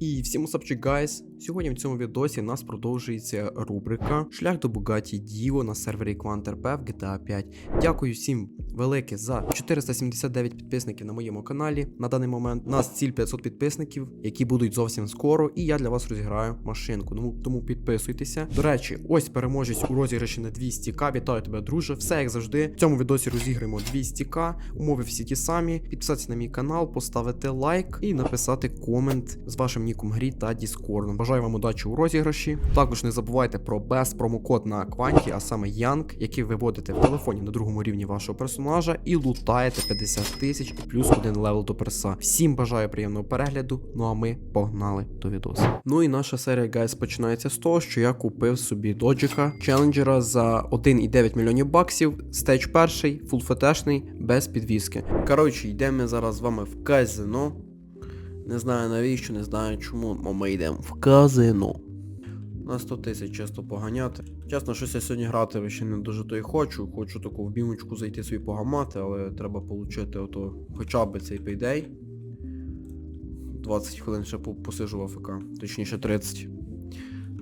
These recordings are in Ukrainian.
І всім усапчик, гайс! Сьогодні в цьому відосі у нас продовжується рубрика Шлях до Bugatti Divo на сервері QuantRP в GTA 5. Дякую всім велике за 479 підписників на моєму каналі. На даний момент у нас ціль 500 підписників, які будуть зовсім скоро, і я для вас розіграю машинку. Тому, тому підписуйтеся. До речі, ось переможець у розіграші на 200к. Вітаю тебе, друже. Все як завжди. В цьому відосі розіграємо 200к. Умови всі ті самі. Підписатися на мій канал, поставити лайк і написати комент з вашим ніком грі та Діскордом. Бажаю вам удачі у розіграші. Також не забувайте про без промокод на кванті, а саме Янг, який ви вводите в телефоні на другому рівні вашого персонажа і лутаєте 50 тисяч і плюс один левел до перса. Всім бажаю приємного перегляду. Ну а ми погнали до відосу. Ну і наша серія гайс починається з того, що я купив собі доджика челенджера за 1,9 мільйонів баксів. Стейдж перший, фул фетешний, без підвіски. Коротше, йдемо зараз з вами в казино. Не знаю навіщо, не знаю чому, але ми йдемо в казино. На 100 тисяч часто поганяти. Чесно, щось я сьогодні грати ще не дуже то й хочу. Хочу таку в бімочку зайти собі погамати, але треба отримати ото хоча б цей пейдей. 20 хвилин ще по- посижу в АФК, точніше 30.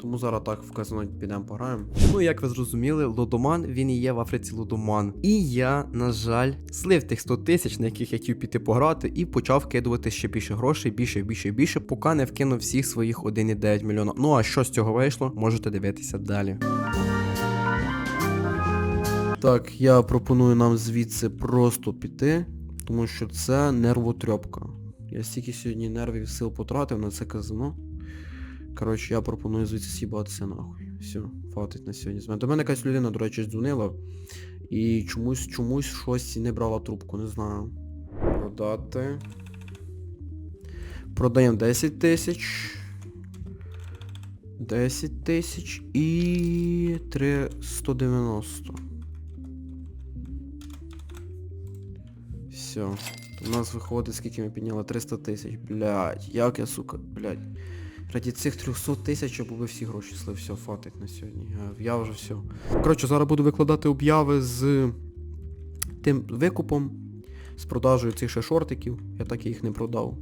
Тому зараз так в казино підемо пограємо. Ну, як ви зрозуміли, лудоман він і є в Африці лудоман. І я, на жаль, слив тих 100 тисяч, на яких я хотів піти пограти, і почав кидувати ще більше грошей, більше, більше, більше, поки не вкинув всіх своїх 1,9 мільйона. Ну а що з цього вийшло, можете дивитися далі. Так, я пропоную нам звідси просто піти, тому що це нервотрьопка. Я стільки сьогодні нервів сил потратив на це казино. Коротше, я пропоную звідси сібатися нахуй. Все, хватить на сьогодні. До мене якась людина, до речі, дзвонила. І чомусь чомусь щось не брала трубку, не знаю. Продати. Продаємо 10 тисяч. 10 тисяч і 390. Все. У нас виходить, скільки ми підняли? 300 тисяч. Блять, як я, сука, блять. Раді цих 300 тисяч я би всі гроші слив, все, фатить на сьогодні. Я, я вже все. Коротше, зараз буду викладати обяви з тим викупом, з продажею цих ще шортиків. Я так і їх не продав.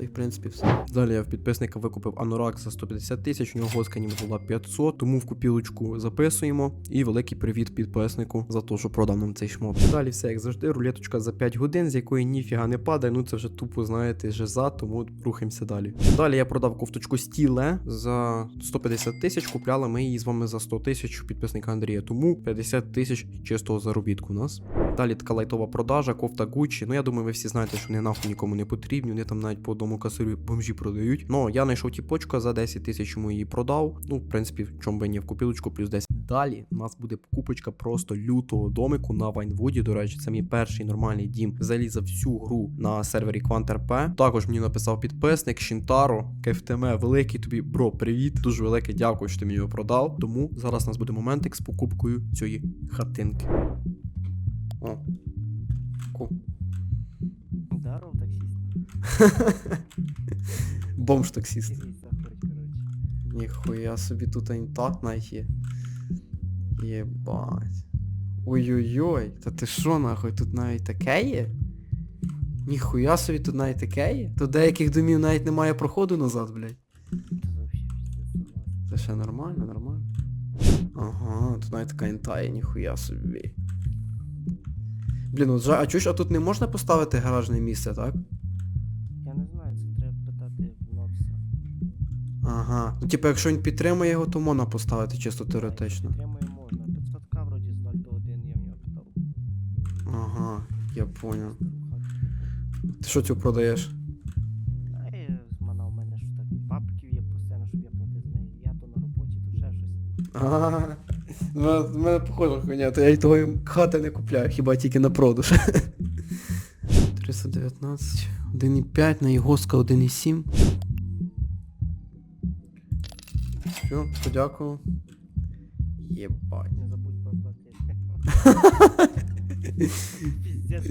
Та й в принципі все. Далі я в підписника викупив анорак за 150 тисяч, у нього госка ніби була 500, тому в купілочку записуємо. І великий привіт підписнику за те, що продав нам цей шмот. Далі все як завжди, рулеточка за 5 годин, з якої ніфіга не падає. Ну це вже тупо, знаєте, жиза, тому рухаємося далі. Далі я продав кофточку стіле за 150 тисяч, купляли ми її з вами за 100 тисяч підписника Андрія. Тому 50 тисяч чистого заробітку у нас. Далі така лайтова продажа, кофта Gucci. Ну я думаю, ви всі знаєте, що вони нахуй нікому не потрібні. Вони там навіть по одному касирю бомжі продають. Ну я знайшов тіпочка за 10 тисяч йому її продав. Ну, в принципі, в чому би ні, в купілочку плюс 10. Далі у нас буде покупочка просто лютого домику на Вайнвуді. До речі, це мій перший нормальний дім взагалі за всю гру на сервері QuantRP. Також мені написав підписник Шінтаро, Кефтеме, великий тобі бро, привіт. Дуже велике дякую, що ти мені його продав. Тому зараз у нас буде моментик з покупкою цієї хатинки. О. Ку. Здоров, таксист. Бомж таксіст. Ніхуя собі тут інтак навіть є. Єбать. Ой-ой-ой, та ти що нахуй, тут навіть таке є? Ніхуя собі тут навіть таке є? Тут деяких домів навіть немає проходу назад, блядь. Це ще нормально, нормально. Ага, тут навіть така інта є, ніхуя собі. Блін, от а чуєш, а тут не можна поставити гаражне місце, так? Ага. Ну, типу, якщо він підтримує його, то можна поставити чисто теоретично. Підтримує можна. 500к вроді з 0 до 1 я в нього питав. Ага, я понял. Ти що цю продаєш? А я у мене що так бабків є постійно, щоб я платив за неї. Я то на роботі, то ще щось. Ага. В мене похоже хуйня, то я й того хати не купляю, хіба тільки на продаж. 319, 1,5, на Єгоска 1,7. Все, подякував. Єбать. Не забудь проплатити. Піздець.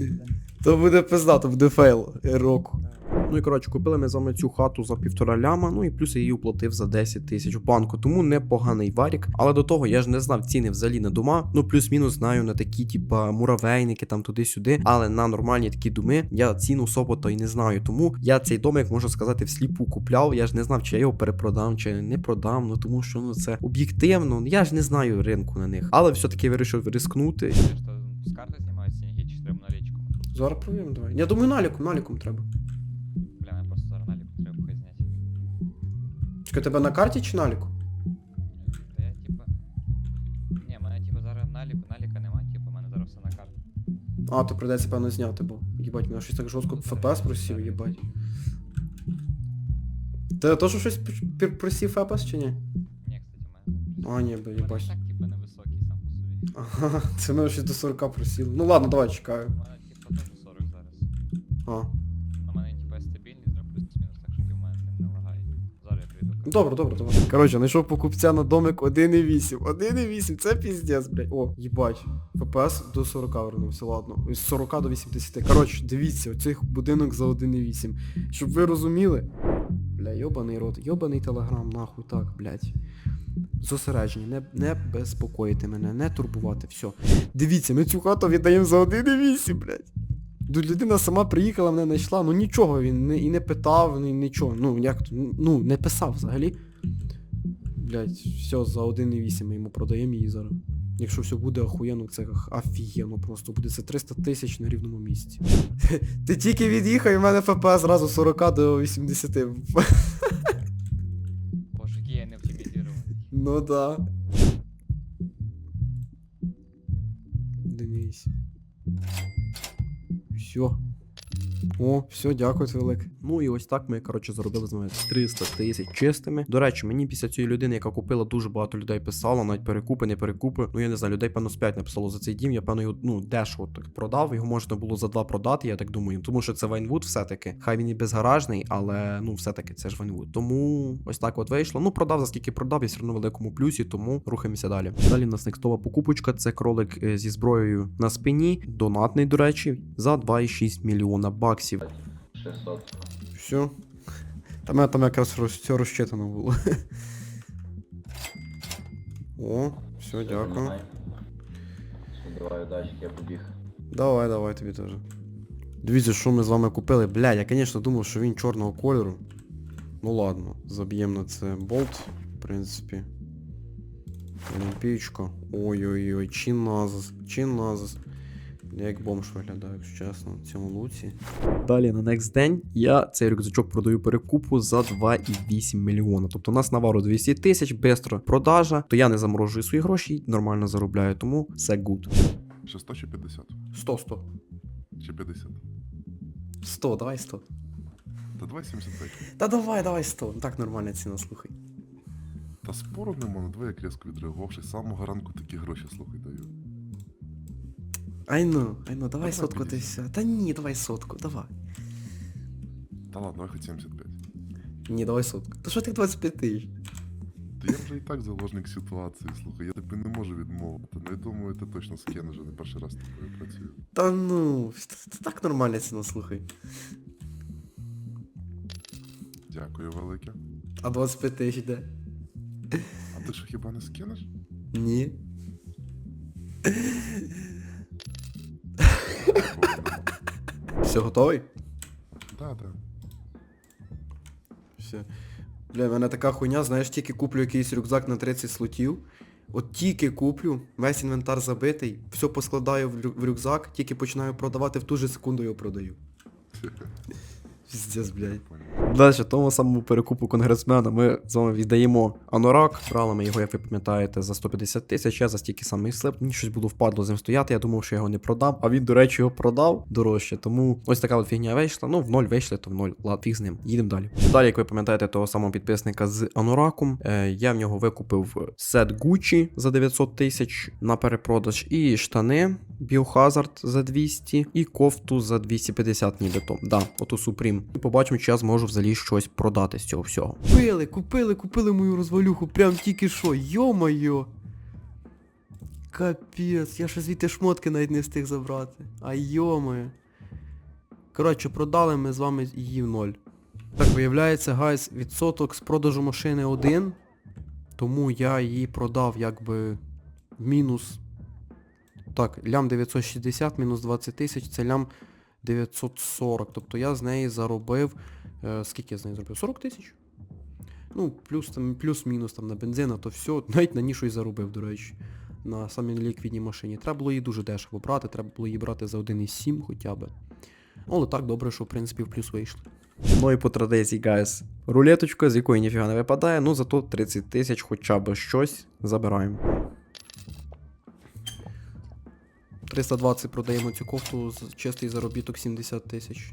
То буде пизда, то буде фейл року. Ну і коротше, купили ми з вами цю хату за півтора ляма, ну і плюс я її оплатив за 10 тисяч в банку. Тому непоганий варік. Але до того я ж не знав ціни взагалі на дома. Ну плюс-мінус знаю на такі, типа муравейники, там туди-сюди. Але на нормальні такі доми я ціну особо то й не знаю. Тому я цей домик, можу сказати, всліпу купляв. Я ж не знав, чи я його перепродам, чи не продам. Ну тому що ну це об'єктивно. Я ж не знаю ринку на них. Але все-таки вирішив рискнути. Ти що з карти знімають сніги чи треба налічку? Зараз провіримо, давай. Я думаю, наліком, наліком треба. Чекай, тебе на карті чи наліку? Та я типа. Ні, мене типа зараз наліку, наліка нема, типа, мене зараз все на карті. А, то придеться, певно, зняти, бо. Їбать, мене щось так жорстко ФПС просів, їбать. Ти теж щось п- п- просів ФПС чи ні? Ні, кстати, у мене. А, ні, бо У їбать. так, типа, невисокий сам по собі. Ага, це мене щось до 40 просіло. Ну ладно, давай чекаю. У мене типа теж 40 зараз. А добре, добре, давай. Коротше, знайшов покупця на домик 1,8. 1,8, це піздець, блядь. О, їбать. ФПС до 40 вернувся, ладно. З 40 до 80. Коротше, дивіться, оцей будинок за 1,8. Щоб ви розуміли. Бля, йобаний рот, йобаний телеграм, нахуй так, блядь. Зосереджені, не, не безпокоїти мене, не турбувати, все. Дивіться, ми цю хату віддаємо за 1,8, блядь. Людина сама приїхала, мене знайшла, ну нічого він не, і не питав, ні, нічого. Ну, як ну, не писав взагалі. Блять, все, за 1,8 ми йому продаємо її зараз. Якщо все буде охуєнно, це офігенно просто буде. Це 300 тисяч на рівному місці. Ти тільки від'їхав і в мене ФПС зразу 40 до 80. Боже, я не оптимізований. Ну да. Денис. Все. О, все, дякую велике. Ну і ось так ми, коротше, заробили з вами 300 тисяч чистими. До речі, мені після цієї людини, яка купила, дуже багато людей писало, навіть перекупи, не перекупи. Ну я не знаю, людей, певно, 5 написало за цей дім. Я певно його ну дешево так продав. Його можна було за 2 продати, я так думаю. Тому що це Вайнвуд все-таки. Хай він і безгаражний, але ну все-таки це ж Вайнвуд. Тому ось так от вийшло. Ну, продав за скільки продав, я все одно великому плюсі, тому рухаємося далі. Далі в нас некстова покупочка. Це кролик е, зі зброєю на спині. Донатний, до речі, за 2,6 мільйона баксів. 600. Все. Там, там якраз все розчитано було. О, все, дякую. Все, давай, удачки, я побіг. Давай, давай тобі теж. Дивіться, що ми з вами купили. Блядь, я, звісно, думав, що він чорного кольору. Ну ладно, заб'ємо на це болт, в принципі. Олімпійчка. Ой-ой-ой, чиназис, чиназис. Я як бомж виглядаю, якщо чесно, в цьому луці. Далі на next день я цей рюкзачок продаю перекупу за 2,8 мільйона. Тобто у нас навару 200 тисяч, бистро продажа, то я не заморожую свої гроші, нормально заробляю, тому все good. Ще 100 чи 50? 100, 100. Чи 50? 100, давай 100. Та давай 75. Та давай, давай 100. Так нормальна ціна, слухай. Та спору нема, ну давай як різко відреагувавши. З самого ранку такі гроші, слухай, даю. Ай ну, ай ну, давай Давай сотку ти 50. все. Та ні, давай сотку, давай. Та ладно, давай хоч 75. Ні, давай сотку. Та що ти 25 тисяч? Та я вже і так заложник ситуації, слухай, я тобі не можу відмовити. Ну я думаю, ти точно з Кен вже не перший раз з тобою працюю. Та ну, це так нормальна ціна, слухай. Дякую велике. А 25 тисяч де? А ти що хіба не скинеш? Ні. Все, готовий? Да, да. Все. Бля, в мене така хуйня, знаєш, тільки куплю якийсь рюкзак на 30 слотів. От тільки куплю, весь інвентар забитий, все поскладаю в, в рюкзак, тільки починаю продавати, в ту же секунду його продаю. Піздець, блядь. Далі, тому самому перекупу конгресмена ми з вами віддаємо анорак. Брали ми його, як ви пам'ятаєте, за 150 тисяч, я за стільки самий слеп. Мені щось було впадло з ним стояти. Я думав, що я його не продам. А він, до речі, його продав дорожче. Тому ось така от фігня вийшла. Ну, в ноль вийшли, то в ноль. Ладно, фіг з ним. Їдемо далі. Далі, як ви пам'ятаєте, того самого підписника з анораком. Е, я в нього викупив сет Gucci за 900 тисяч на перепродаж, і штани Biohazard за 200, і кофту за 250 нібито. Да, ото Supreme. І побачимо, чи я зможу взагалі щось продати з цього всього. Купили, купили, купили мою розвалюху, прям тільки що, йо-моє. Капець, я ще звідти шмотки навіть не встиг забрати. А йо-моє. Коротше, продали ми з вами її в ноль. Так, виявляється, гайс, відсоток з продажу машини один. Тому я її продав якби в мінус. Так, лям 960 мінус 20 тисяч, це лям 940. Тобто я з неї заробив. Е, скільки я з неї заробив? 40 тисяч? Ну, плюс там, плюс-мінус там на бензин, а то все, навіть на ній щось заробив, до речі. На самій неліквідній машині. Треба було її дуже дешево брати, треба було її брати за 1,7 хоча б. Але так добре, що в принципі в плюс вийшли. Ну і по традиції, гайс. Рулеточка, з якої ніфіга не випадає, ну зато 30 тисяч хоча б щось забираємо. 320 продаємо цю кофту, з- чистий заробіток 70 тисяч.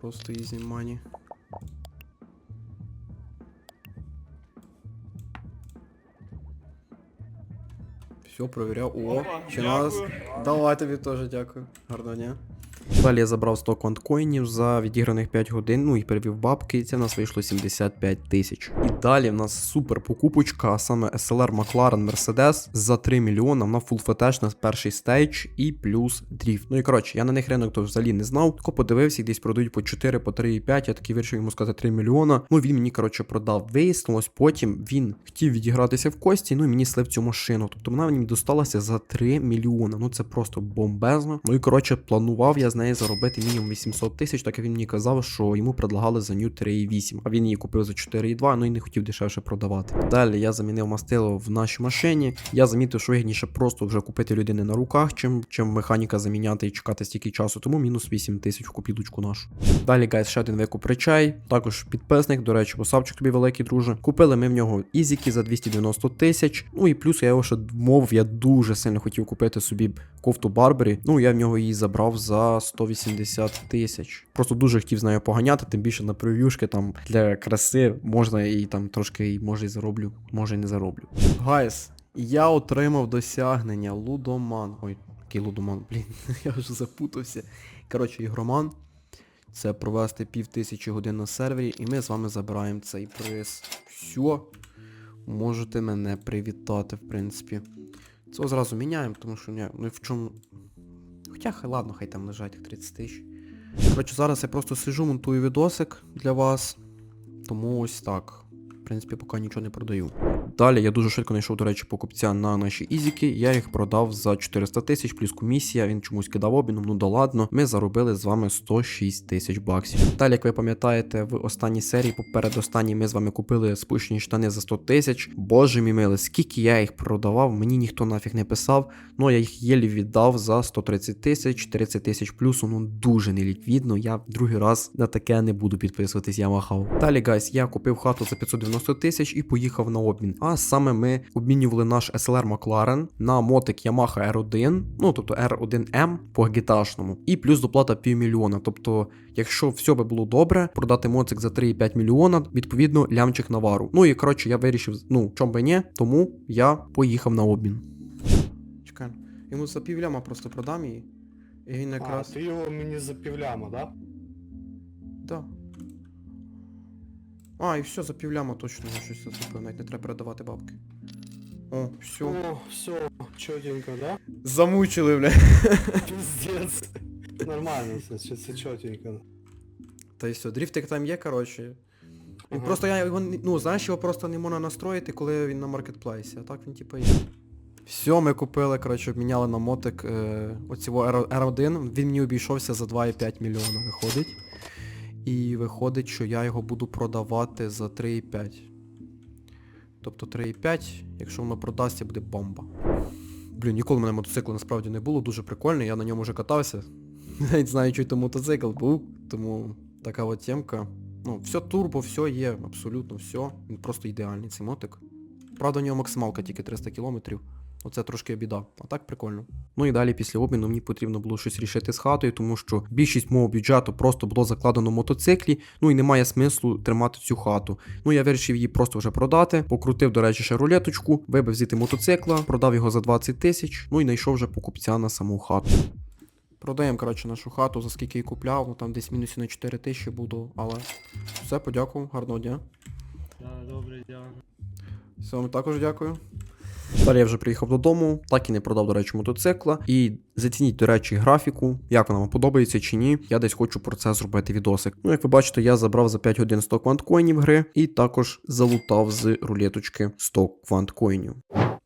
Просто easy money. Все, провіряв. О, чи нас. Давай тобі теж дякую. Гарного дня. Далі я забрав 100 конткоїнів за відіграних 5 годин, ну і перевів бабки, і це в нас вийшло 75 тисяч. І далі в нас супер покупочка, а саме SLR McLaren Mercedes за 3 мільйона, вона full фетешна перший стейдж і плюс дріфт. Ну і коротше, я на них ринок то взагалі не знав, тако подивився, десь продають по 4, по 3 і 5, я такий вирішив йому сказати 3 мільйона. Ну він мені, коротше, продав. Вияснилось, потім він хотів відігратися в кості, ну і мені слив цю машину. Тобто вона мені досталася за 3 мільйона. Ну це просто бомбезно. Ну і коротше, планував я з неї заробити мінімум 800 тисяч, так як він мені казав, що йому предлагали за ню 3,8, а він її купив за 4,2, ну і не хотів дешевше продавати. Далі я замінив мастило в нашій машині. Я замітив, що вигідніше просто вже купити людини на руках, чим, чим механіка заміняти і чекати стільки часу, тому мінус 8 тисяч в купілочку нашу. Далі, гайс, ще один викуп речей, також підписник, до речі, посавчик тобі великий друже. Купили ми в нього ізіки за 290 тисяч. Ну і плюс я його ще вмовив, я дуже сильно хотів купити собі кофту Барбері. Ну я в нього її забрав за 180 тисяч. Просто дуже хотів з нею поганяти, тим більше на прев'юшки там для краси можна і там трошки може і зароблю, може і не зароблю. Гайс, я отримав досягнення Лудоман. Ой, який Лудоман, блін, я вже запутався. Коротше, ігроман. Це провести пів тисячі годин на сервері, і ми з вами забираємо цей приз. Все. Можете мене привітати, в принципі. Це зразу міняємо, тому що ні, ну в чому. Хоча хай ладно, хай там лежать 30 тисяч. Коротше, зараз я просто сижу, монтую відосик для вас. Тому ось так. В принципі, поки нічого не продаю. Далі я дуже швидко знайшов, до речі, покупця на наші ізіки. Я їх продав за 400 тисяч, плюс комісія, він чомусь кидав обміном, ну да ладно. Ми заробили з вами 106 тисяч баксів. Далі, як ви пам'ятаєте, в останній серії, поперед останній, ми з вами купили спущені штани за 100 тисяч. Боже мій милий, скільки я їх продавав, мені ніхто нафіг не писав. Ну я їх єлі віддав за 130 тисяч, 30 тисяч плюсу, ну дуже неліквідно. Я другий раз на таке не буду підписуватись, я махав. Далі, гайс, я купив хату за 590 тисяч і поїхав на обмін. А саме ми обмінювали наш SLR McLaren на мотик Yamaha R1, ну тобто R1M по гіташному, і плюс доплата півмільйона. Тобто, якщо все би було добре, продати мотик за 3,5 мільйона, відповідно, лямчик навару. Ну і коротше, я вирішив, ну чом би ні, тому я поїхав на обмін. Чекай, йому за півляма просто продам її. І він якраз. А, ти його мені за півляма, да? Да. А, і все, за півляма точно я щось зацепив, навіть не треба передавати бабки. О, все. О, все, чотенько, да? Замучили, бля. Пиздец. Нормально, все, все, все чотенько. Та й все, дріфтик там є, коротше. Він Ага. просто я його, не- ну знаєш, його просто не можна настроїти, коли він на маркетплейсі, а так він типа є. Все, ми купили, коротше, обміняли на мотик е, оцього R- R1. Він мені обійшовся за 2,5 мільйона, виходить. І виходить, що я його буду продавати за 3,5. Тобто 3,5, якщо воно продасться, буде бомба. Блін, ніколи в мене мотоциклу насправді не було, дуже прикольний, я на ньому вже катався. Навіть знаю, що то мотоцикл був, тому така от темка. Ну, все турбо, все є, абсолютно все. Він просто ідеальний цей мотик. Правда, у нього максималка тільки 300 кілометрів. Оце трошки біда, а так прикольно. Ну і далі після обміну мені потрібно було щось рішити з хатою, тому що більшість мого бюджету просто було закладено в мотоциклі, ну і немає смислу тримати цю хату. Ну я вирішив її просто вже продати, покрутив, до речі, ще рулеточку, вибив звідти мотоцикла, продав його за 20 тисяч, ну і знайшов вже покупця на саму хату. Продаємо, коротше, нашу хату, за скільки її купляв, ну там десь мінусі на 4 тисячі буду, але все, подякував, гарного дня. Да, добре, дякую. Все, вам також дякую. Далі я вже приїхав додому, так і не продав, до речі, мотоцикла. І зацініть, до речі, графіку, як вона вам подобається чи ні. Я десь хочу про це зробити відосик. Ну, як ви бачите, я забрав за 5 годин 100 кванткоїнів гри і також залутав з рулеточки 100 кванткоїнів.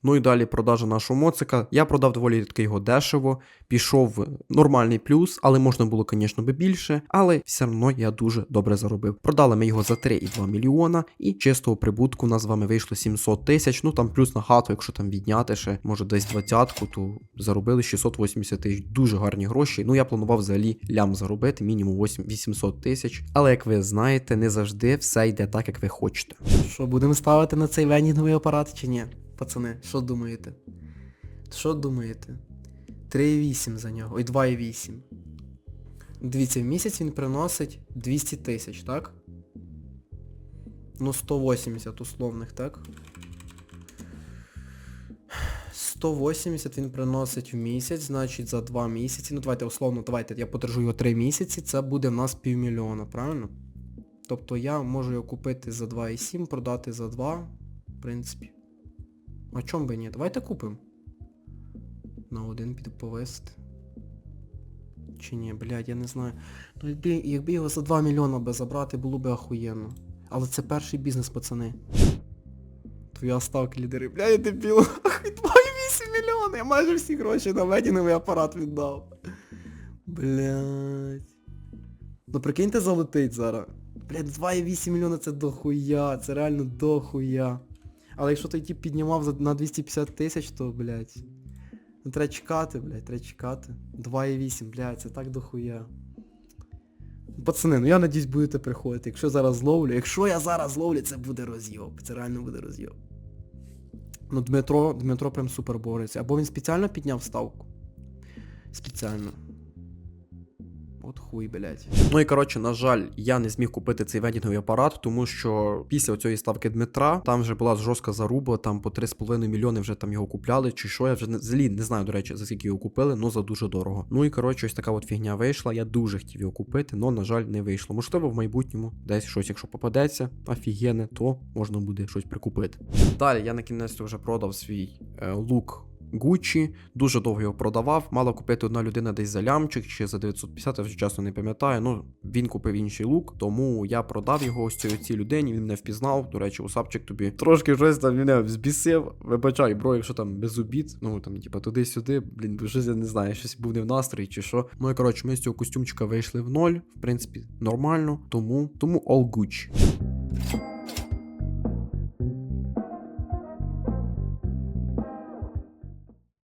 Ну і далі продажа нашого моцика. Я продав доволі таки його дешево, пішов нормальний плюс, але можна було, звісно, би більше, але все одно я дуже добре заробив. Продали ми його за 3,2 мільйона, і чистого прибутку у нас з вами вийшло 700 тисяч. Ну там плюс на хату, якщо там відняти ще, може десь двадцятку, то заробили 680 тисяч. Дуже гарні гроші. Ну я планував взагалі лям заробити, мінімум 800 тисяч. Але як ви знаєте, не завжди все йде так, як ви хочете. Що будемо ставити на цей венінговий апарат чи ні? Пацани, що думаєте? Що думаєте? 3,8 за нього. Ой, 2,8. Дивіться, в місяць він приносить 200 тисяч, так? Ну, 180 условних, так? 180 він приносить в місяць, значить за 2 місяці. Ну давайте условно, давайте я подержу його 3 місяці, це буде в нас півмільйона, правильно? Тобто я можу його купити за 2,7, продати за 2, в принципі. А чом би ні? Давайте купимо. На один піду повести. Чи ні, блядь, я не знаю. Ну якби, якби його за 2 мільйона би забрати, було би охуєнно. Але це перший бізнес, пацани. Твоя ставка лідери. Бля, я дебіл. 2,8. Я майже всі гроші на ведіновий апарат віддав. Блядь. Ну прикиньте залетить зараз. Блядь, 2,8 мільйона це дохуя. Це реально дохуя. Але якщо той тип піднімав на 250 тисяч, то, блядь. Ну треба чекати, блядь, треба чекати. 2,8, блядь, це так дохуя. Пацани, ну я надіюсь будете приходити. Якщо зараз зловлю, якщо я зараз зловлю, це буде розйоб. Це реально буде розйоб. Ну Дмитро, Дмитро прям супер бореться. Або він спеціально підняв ставку. Спеціально. От хуй, блядь. Ну і коротше, на жаль, я не зміг купити цей вендінговий апарат, тому що після цієї ставки Дмитра там вже була жорстка заруба, там по 3,5 мільйони вже там його купляли, чи що, я вже не- взагалі не знаю, до речі, за скільки його купили, але за дуже дорого. Ну і коротше, ось така от фігня вийшла. Я дуже хотів його купити, але, на жаль, не вийшло. Можливо, в майбутньому десь щось, якщо попадеться, офігенне, то можна буде щось прикупити. Далі я на кінець вже продав свій е, лук Гуччі, дуже довго його продавав. Мала купити одна людина десь за лямчик чи за 950, я вже чесно не пам'ятаю. Ну, він купив інший лук, тому я продав його ось цій, людині, він мене впізнав. До речі, усапчик тобі трошки щось там мене взбісив. Вибачай, бро, якщо там без обід, ну там, типа, туди-сюди, блін, щось я не знаю, щось був не в настрої чи що. Ну і коротше, ми з цього костюмчика вийшли в ноль, в принципі, нормально, тому, тому all Gucci.